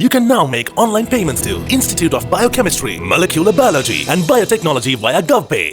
You can now make online payments to Institute of Biochemistry, Molecular Biology and Biotechnology via GovPay.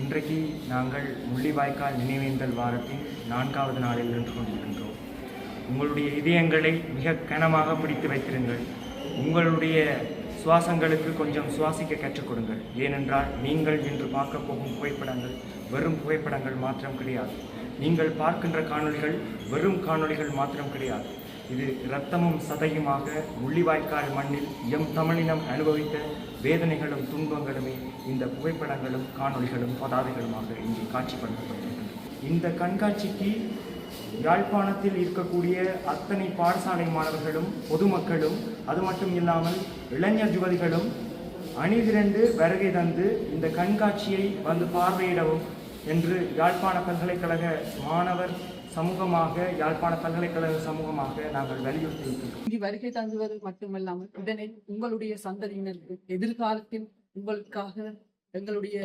இன்றைக்கு நாங்கள் முள்ளிவாய்க்கால் நினைவேந்தல் வாரத்தின் நான்காவது நாளில் நின்று கொண்டிருக்கின்றோம். உங்களுடைய இதயங்களை மிக கனமாக பிடித்து வைத்திருங்கள். உங்களுடைய சுவாசங்களுக்கு கொஞ்சம் சுவாசிக்க கற்றுக் கொடுங்கள். ஏனென்றால் நீங்கள் இன்று பார்க்க போகும் புகைப்படங்கள் வெறும் புகைப்படங்கள் மாத்திரம் கிடையாது. நீங்கள் பார்க்கின்ற காணொளிகள் வெறும் காணொளிகள் மாத்திரம் கிடையாது. இது இரத்தமும் சதையுமாக முள்ளிவாய்க்கால் மண்ணில் எம் தமிழினம் அனுபவித்த வேதனைகளும் துன்பங்களுமே இந்த புகைப்படங்களும் காணொளிகளும் பதாதைகளுமாக இங்கே காட்சிப்படுத்தப்பட்டிருக்கின்றன. இந்த கண்காட்சிக்கு யாழ்ப்பாணத்தில் இருக்கக்கூடிய அத்தனை பாடசாலை மாணவர்களும் பொதுமக்களும் அது மட்டும் இல்லாமல் இளைஞர் யுவதிகளும் அணிதிரண்டு வருகை தந்து இந்த கண்காட்சியை வந்து பார்வையிடவும் என்று யாழ்ப்பாண பல்கலைக்கழக மாணவர் சமூகமாக யாழ்ப்பாண பல்கலைக்கழக சமூகமாக நாங்கள் வலியுறுத்தியிருக்கிறோம் இங்கு வருகை தந்துவது மட்டுமல்லாமல் இதனை உங்களுடைய சந்ததியினருக்கு எதிர்காலத்தில் உங்களுக்காக எங்களுடைய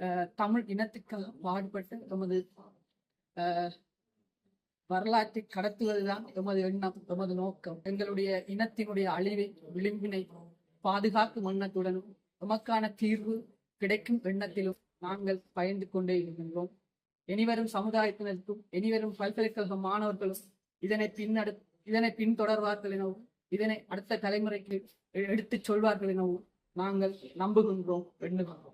அஹ், தமிழ் இனத்துக்காக பாடுபட்டு எமது வரலாற்றை கடத்துவதுதான் எமது எண்ணம் எமது நோக்கம். எங்களுடைய இனத்தினுடைய அழிவை விளிம்பினை பாதுகாக்கும் எண்ணத்துடனும் எமக்கான தீர்வு கிடைக்கும் எண்ணத்திலும் நாங்கள் பயந்து கொண்டே இருக்கின்றோம். இனிவரும் சமுதாயத்தினருக்கும் இனிவரும் பல்கலைக்கழக மாணவர்களும் இதனை பின்னடு இதனை பின்தொடர்வார்கள் எனவும் இதனை அடுத்த தலைமுறைக்கு எடுத்துச் சொல்வார்கள் எனவும் நாங்கள் நம்புகின்றோம் எண்ணுகின்றோம்.